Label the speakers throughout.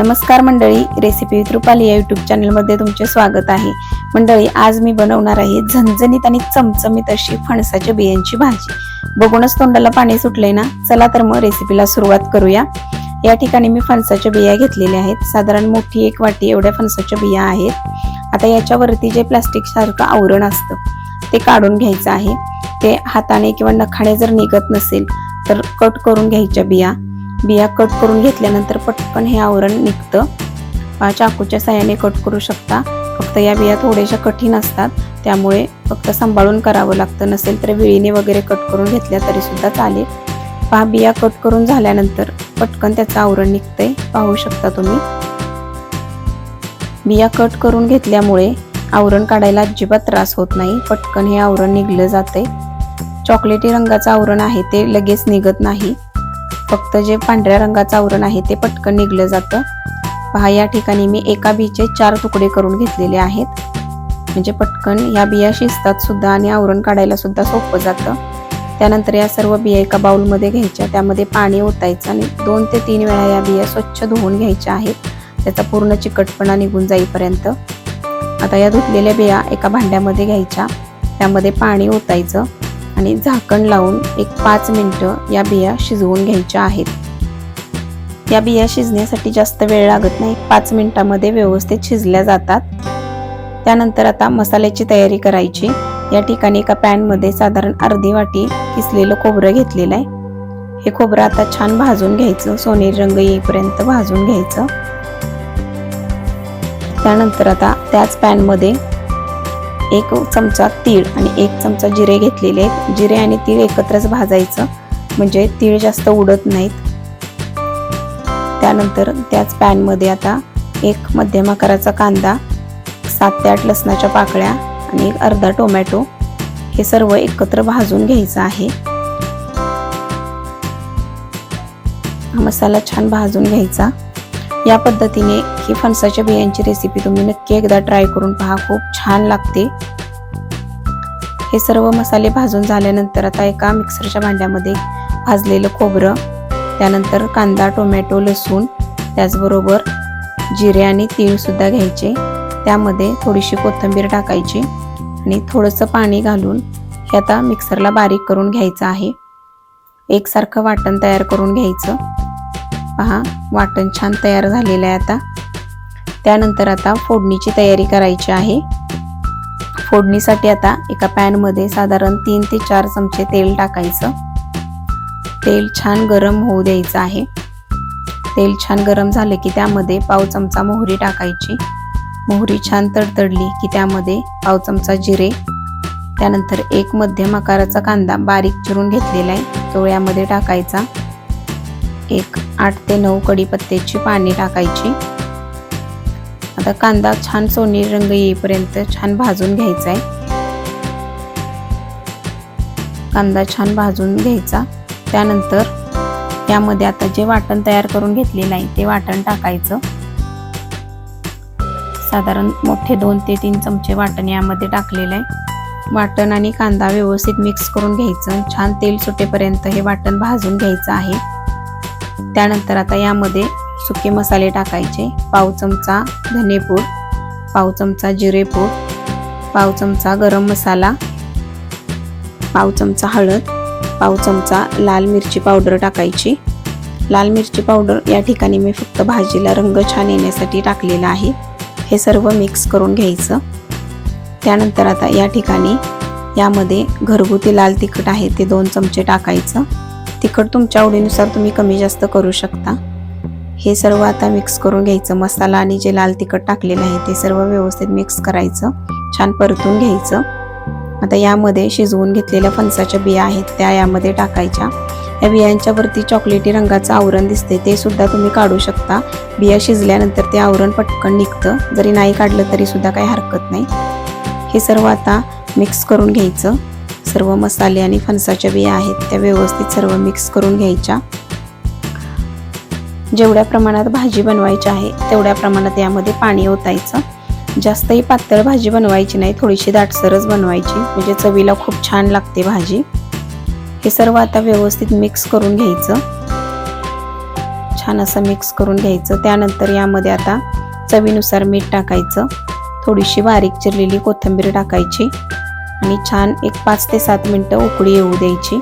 Speaker 1: नमस्कार मंडळी recipe with Rupali या युट्यूब चॅनलमध्ये तुमचे स्वागत आहे. मंडळी आज मी बनवणार आहे झणझणीत आणि चमचमीत अशी फणसाच्या बियांची भाजी. बघूनच तोंडाला पाणी सुटले ना? चला तर मग रेसिपीला सुरुवात करूया. या ठिकाणी मी फणसाच्या बिया घेतलेल्या आहेत. साधारण मोठी एक वाटी एवढ्या फणसाच्या बिया आहेत. आता याच्यावरती जे प्लास्टिक सारखं आवरण असतं ते काढून घ्यायचं आहे. ते हाताने किंवा नखाने जर निघत नसेल तर कट करून घ्यायच्या बिया. बिया कट करून घेतल्यानंतर पटकन हे आवरण निघतं. चाकूच्या साह्याने कट करू शकता. फक्त या बिया थोड्याशा कठीण असतात. त्यामुळे फक्त सांभाळून करावं लागतं. नसेल तर विळीने वगैरे कट करून घेतल्या तरी सुद्धा चालेल. पहा बिया कट करून झाल्यानंतर पटकन त्याचं आवरण निघतंय. पाहू शकता तुम्ही. बिया कट करून घेतल्यामुळे आवरण काढायला अजिबात त्रास होत नाही. पटकन हे आवरण निघलं जाते चॉकलेटी रंगाचं आवरण आहे ते लगेच निघत नाही. फक्त जे पांढऱ्या रंगाचं आवरण आहे ते पटकन निघलं जातं. पहा या ठिकाणी मी एका बीचे चार तुकडे करून घेतलेले आहेत. म्हणजे पटकन या बिया शिजतात सुद्धा आणि आवरण काढायला सुद्धा सोपं जातं. त्यानंतर या सर्व बिया एका बाउलमध्ये घ्यायच्या. त्यामध्ये पाणी ओतायचं आणि दोन ते तीन वेळा या बिया स्वच्छ धुवून घ्यायच्या आहेत. त्याचा पूर्ण चिकटपणा निघून जाईपर्यंत. आता या धुतलेल्या बिया एका भांड्यामध्ये घ्यायच्या. त्यामध्ये पाणी ओतायचं. आणि झाकण लावून एक पाच मिनटं या बिया शिजवून घ्यायच्या आहेत. या बिया शिजण्यासाठी जास्त वेळ लागत नाही. पाच मिनटामध्ये व्यवस्थित शिजल्या जातात. त्यानंतर आता मसाल्याची तयारी करायची. या ठिकाणी एका पॅनमध्ये साधारण अर्धी वाटी किसलेलं खोबरं घेतलेलं आहे. हे खोबरं आता छान भाजून घ्यायचं. सोनेरी रंग येईपर्यंत भाजून घ्यायचं. त्यानंतर आता त्याच पॅनमध्ये एक चमचा तीळ आणि एक चमचा जिरे घेतलेले आहेत. जिरे आणि तीळ एकत्रच भाजायचं. म्हणजे तीळ जास्त उडत नाहीत. त्यानंतर त्याच पॅनमध्ये आता एक मध्यम आकाराचा कांदा सात ते आठ लसणाच्या पाकळ्या आणि एक अर्धा टोमॅटो हे सर्व एकत्र भाजून घ्यायचं आहे. हा मसाला छान भाजून घ्यायचा. या पद्धतीने ही फणसाच्या बियांची रेसिपी तुम्ही नक्की एकदा ट्राय करून पहा. खूप छान लागते. हे सर्व मसाले भाजून झाल्यानंतर आता एका मिक्सरच्या भांड्यामध्ये भाजलेलं खोबरं त्यानंतर कांदा टोमॅटो लसूण त्याचबरोबर जिरे आणि तीळसुद्धा घ्यायचे. त्यामध्ये थोडीशी कोथिंबीर टाकायची आणि थोडंसं पाणी घालून हे आता मिक्सरला बारीक करून घ्यायचं आहे. एकसारखं वाटण तयार करून घ्यायचं. पहा वाटण छान तयार झालेलं आहे आता. त्यानंतर आता फोडणीची तयारी करायची आहे. फोडणीसाठी आता एका पॅनमध्ये साधारण तीन ते चार चमचे तेल टाकायचं. तेल छान गरम होऊ द्यायचं आहे. तेल छान गरम झाले की त्यामध्ये पाव चमचा मोहरी टाकायची. मोहरी छान तडतडली की त्यामध्ये पाव चमचा जिरे. त्यानंतर एक मध्यम आकाराचा कांदा बारीक चिरून घेतलेला आहे. तो यामध्ये टाकायचा. एक आठ ते नऊ कढीपत्त्याची पाने टाकायची. आता कांदा छान सोनेरी रंग येईपर्यंत छान भाजून घ्यायचा आहे. कांदा छान भाजून घ्यायचा. त्यानंतर त्यामध्ये आता जे वाटण तयार करून घेतलेलं आहे ते वाटण टाकायचं. साधारण मोठे दोन ते तीन चमचे वाटण यामध्ये टाकलेलं आहे. वाटण आणि कांदा व्यवस्थित मिक्स करून घ्यायचं. छान तेल सुटेपर्यंत हे वाटण भाजून घ्यायचं आहे. त्यानंतर आता यामध्ये सुके मसाले टाकायचे पाव चमचा धनेपूड पाव चमचा जिरेपूड पाव चमचा गरम मसाला पाव चमचा हळद पाव चमचा लाल मिरची पावडर टाकायची. लाल मिरची पावडर या ठिकाणी मी फक्त भाजीला रंग छान येण्यासाठी टाकलेला आहे. हे सर्व मिक्स करून घ्यायचं. त्यानंतर आता या ठिकाणी यामध्ये घरगुती लाल तिखट आहे ते दोन चमचे टाकायचं. तिखट तुमच्या आवडीनुसार तुम्ही कमी जास्त करू शकता. हे सर्व आता मिक्स करून घ्यायचं. मसाला आणि जे लाल तिखट टाकलेलं आहे ते सर्व व्यवस्थित मिक्स करायचं. छान परतून घ्यायचं. आता यामध्ये शिजवून घेतलेल्या फणसाच्या बिया आहेत त्या यामध्ये टाकायच्या. या बियांच्या वरती चॉकलेटी रंगाचं आवरण दिसते ते सुद्धा तुम्ही काढू शकता. बिया शिजल्यानंतर ते आवरण पटकन निघतं. जरी नाही काढलं तरी सुद्धा काही हरकत नाही. हे सर्व आता मिक्स करून घ्यायचं. सर्व मसाले आणि फणसाच्या बिया आहेत त्या व्यवस्थित सर्व मिक्स करून घ्यायच्या. जेवढ्या प्रमाणात भाजी बनवायची आहे तेवढ्या प्रमाणात यामध्ये पाणी ओतायचं. जास्तही पातळ भाजी बनवायची नाही थोडीशी दाटसरच बनवायची म्हणजे चवीला खूप छान लागते भाजी. हे सर्व आता व्यवस्थित मिक्स करून घ्यायचं. छान असं मिक्स करून घ्यायचं. त्यानंतर यामध्ये आता चवीनुसार मीठ टाकायचं. थोडीशी बारीक चिरलेली कोथिंबीर टाकायची. आणि छान एक पाच ते सात मिनटं उकळी येऊ द्यायची.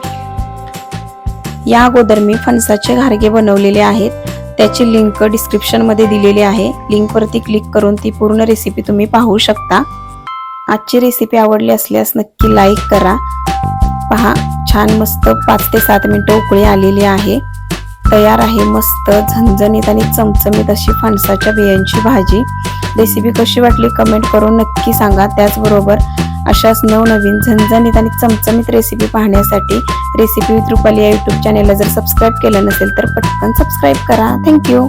Speaker 1: या अगोदर मी फणसाचे घारगे बनवलेले आहेत. त्याची लिंक डिस्क्रिप्शनमध्ये दिलेली आहे. लिंकवरती क्लिक करून ती पूर्ण रेसिपी तुम्ही पाहू शकता. आजची रेसिपी आवडली असल्यास नक्की लाईक करा. पहा छान मस्त पाच ते सात मिनटं उकळी आलेली आहे. तयार आहे मस्त झणझणीत आणि चमचमीत अशी फणसाच्या बियांची भाजी. रेसिपी कशी वाटली कमेंट करून नक्की सांगा. त्याचबरोबर अशाच नवनवीन झणझणीत आणि चमचमीत रेसिपी पाहण्यासाठी रेसिपी विथ रुपाली या यूट्यूब चॅनेलला जर सबस्क्राईब केलं नसेल तर पटकन सबस्क्राईब करा. थँक्यू